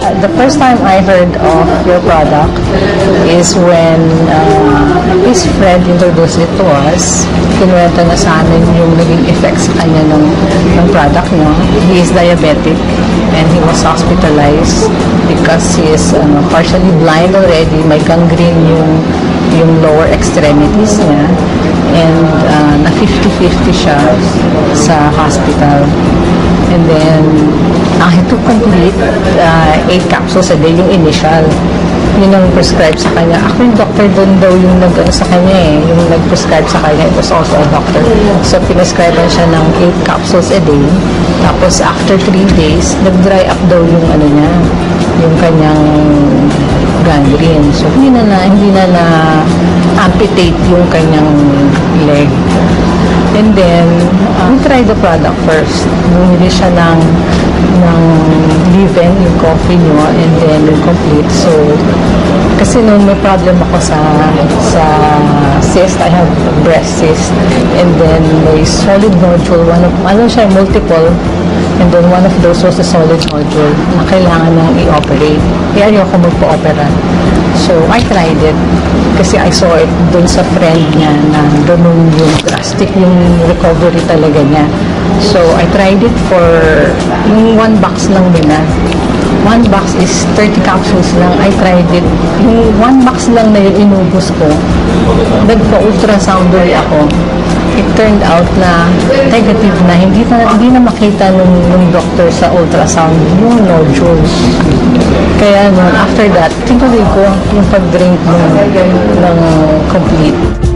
Uh, the first time I heard of your product is when uh, his friend introduced it to us. Kinuwento na sa amin yung naging effects sa kanya ng, ng product niyo. He is diabetic and he was hospitalized because he is ano, partially blind already. May gangrene yung, yung lower extremities niya. And uh, na 50-50 siya sa hospital. And then, uh, he took complete uh, 8 capsules a day, yung initial. Yun ang prescribe sa kanya. Ako yung doctor doon daw yung nag ano, sa kanya eh, yung nag-prescribe sa kanya. It was also a doctor. So, pinescribe siya ng 8 capsules a day. Tapos, after 3 days, nag-dry up daw yung ano niya, yung kanyang gangrene. So, hindi na na, hindi na na amputate yung kanyang leg. Tried the product first. Bumili siya ng, ng leave-in, yung coffee nyo, and then yung complete. So, kasi noon may problem ako sa sa cyst, I have breast cyst, and then may solid nodule, one of, ano siya, multiple, and then one of those was a solid nodule na kailangan nang i-operate. Kaya ayoko magpa-opera. So, I tried it kasi I saw it dun sa friend niya na ganun yung drastic yung recovery talaga niya. So, I tried it for yung one box lang nila. One box is 30 capsules lang. I tried it. Yung one box lang na yung inubos ko, nagpa-ultrasound ako. It turned out na negative na. Hindi na, hindi na makita nung, nung doctor sa ultrasound yung nodules. Kaya nun, after that, tinuloy ko yung pag-drink ng, ng complete.